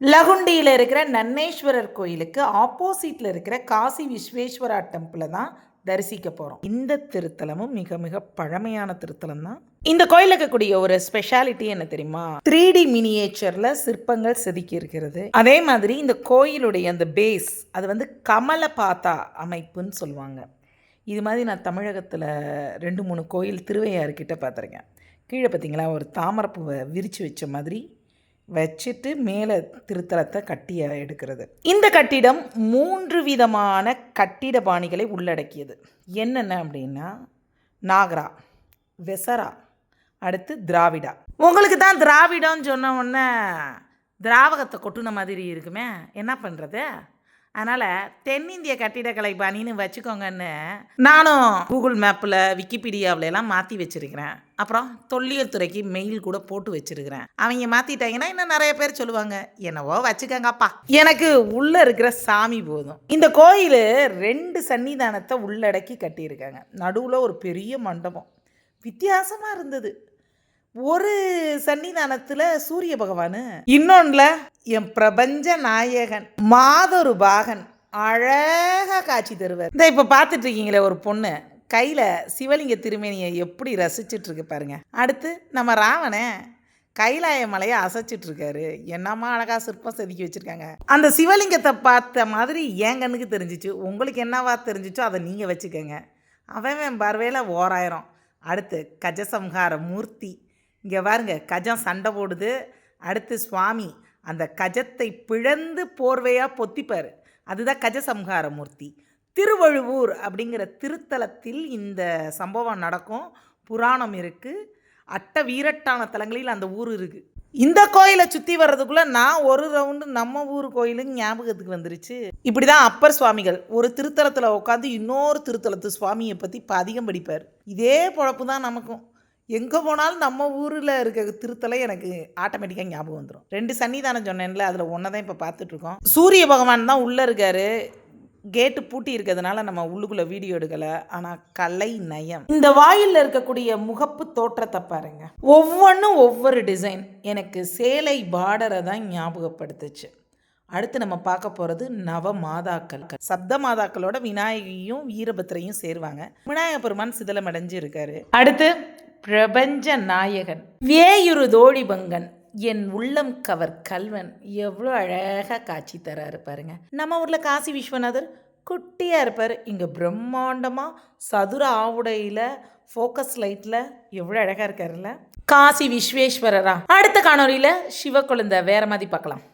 லகுண்டியில் இருக்கிற நன்னேஸ்வரர் கோயிலுக்கு ஆப்போசிட்டில் இருக்கிற காசி விஸ்வேஸ்வரா டெம்பிளை தான் தரிசிக்க போகிறோம் இந்த திருத்தலமும் மிக மிக பழமையான திருத்தலம் தான். இந்த கோயிலில் இருக்கக்கூடிய ஒரு ஸ்பெஷாலிட்டி என்ன தெரியுமா? த்ரீ டி மினியேச்சரில் சிற்பங்கள் செதுக்கி இருக்கிறது. அதே மாதிரி இந்த கோயிலுடைய அந்த பேஸ் அது வந்து கமலபாத்தா அமைப்புன்னு சொல்லுவாங்க. இது மாதிரி நான் தமிழகத்தில் ரெண்டு மூணு கோயில் திருவையாறுக்கிட்ட பார்த்துருக்கேன். கீழே பார்த்தீங்களா? ஒரு தாமரப்பூவை விரித்து வச்ச மாதிரி வச்சுட்டு மேலே திருத்தலத்தை கட்டி எடுக்கிறது. இந்த கட்டிடம் மூன்று விதமான கட்டிட பாணிகளை உள்ளடக்கியது. என்னென்ன அப்படின்னா நாகரா வெசரா அடுத்து திராவிடா. உங்களுக்கு தான் திராவிடம்னு சொன்ன உடனே திராவகத்தை கொட்டுன மாதிரி இருக்குமே. என்ன பண்ணுறது அதனால் தென்னிந்திய கட்டிடக்கலை பணின்னு வச்சுக்கோங்கன்னு நானும் கூகுள் மேப்பில் விக்கிபீடியாவில எல்லாம் மாற்றி வச்சுருக்கிறேன். அப்புறம் தொல்லியல் துறைக்கு மெயில் கூட போட்டு வச்சுருக்கிறேன். அவங்க மாற்றிட்டாங்கன்னா இன்னும் நிறைய பேர் சொல்லுவாங்க என்னவோ வச்சுக்கோங்கப்பா. எனக்கு உள்ளே இருக்கிற சாமி போதும். இந்த கோயில் ரெண்டு சன்னிதானத்தை உள்ளடக்கி கட்டியிருக்காங்க. நடுவில் ஒரு பெரிய மண்டபம். வித்தியாசமாக இருந்தது. ஒரு சன்னிதானத்தில் சூரிய பகவான். இன்னொன்றில் என் பிரபஞ்ச நாயகன் மாதொரு பாகன் அழகாக காட்சி தருவார். இந்த இப்போ பார்த்துட்டு இருக்கீங்களே ஒரு பொண்ணு. கையில் சிவலிங்க திருமேனியை எப்படி ரசிச்சிட்டு இருக்கு பாருங்க. அடுத்து நம்ம ராவணே கைலாய மலையை அசைச்சிட்டு இருக்காரு என்னம்மா அழகா சிற்பம் செதுக்கி வச்சிருக்காங்க. அந்த சிவலிங்கத்தை பார்த்த மாதிரி என் கண்ணுக்கு தெரிஞ்சிச்சு. உங்களுக்கு என்னவா தெரிஞ்சிச்சோ அதை நீங்கள் வச்சுக்கோங்க. அவன் பார்வையில் ஓராயிரம். அடுத்து கஜசம்ஹார மூர்த்தி. இங்கே பாருங்க கஜம் சண்டை போடுது. அடுத்து சுவாமி அந்த கஜத்தை பிழந்து போர்வையாக பொத்திப்பார். அதுதான் கஜசம்ஹார மூர்த்தி திருவழுவூர் அப்படிங்கிற திருத்தலத்தில் இந்த சம்பவம் நடக்கும். புராணம் இருக்குது அட்ட வீரட்டான தலங்களில் அந்த ஊர் இருக்குது இந்த கோயிலை சுற்றி வர்றதுக்குள்ளே நான் ஒரு ரவுண்டு நம்ம ஊர் கோயிலுங்க ஞாபகத்துக்கு வந்துருச்சு. இப்படி தான் அப்பர் சுவாமிகள் ஒரு திருத்தலத்தில் உட்காந்து இன்னொரு திருத்தலத்து சுவாமியை பற்றி இப்போ அதிகம் படிப்பார். இதே பொழப்பு தான் நமக்கும். எங்கே போனாலும் நம்ம ஊரில் இருக்க திருத்தலை எனக்கு ஆட்டோமேட்டிக்காக ஞாபகம் வந்துடும் ரெண்டு சன்னிதானம் சொன்னேன்ல அதில் ஒன்றை தான் இப்போ பார்த்துட்ருக்கோம். சூரிய பகவான் தான் உள்ளே இருக்கார். கேட்டு பூட்டி இருக்கிறதுனால நம்ம உள்ளுக்குள்ளே வீடியோ எடுக்கலை. ஆனால் கலை நயம். இந்த வாயிலில் இருக்கக்கூடிய முகப்பு தோற்றத்தை பாருங்க. ஒவ்வொன்றும் ஒவ்வொரு டிசைன் எனக்கு சேலை பார்டரை தான் ஞாபகப்படுத்துச்சு. அடுத்து நம்ம பார்க்க போகிறது நவ மாதாக்கள் சப்த மாதாக்களோட விநாயகியும் வீரபத்திரையும் சேருவாங்க. விநாயக பெருமான் சிதலமடைஞ்சு இருக்காரு. அடுத்து பிரபஞ்ச நாயகன். வேயுரு தோழிபங்கன் என் உள்ளம் கவர் கல்வன். எவ்வளோ அழகாக காட்சி தராரு பாருங்க. நம்ம ஊரில் காசி விஸ்வநாதர் குட்டியாக இருப்பார். இங்கே பிரம்மாண்டமாக சதுர ஆவுடையில் ஃபோக்கஸ் லைட்டில் எவ்வளோ அழகாக இருக்காருல்ல. காசி விஸ்வேஸ்வரரா. அடுத்த காணொலியில் சிவக்குழந்தை வேற மாதிரி பார்க்கலாம்.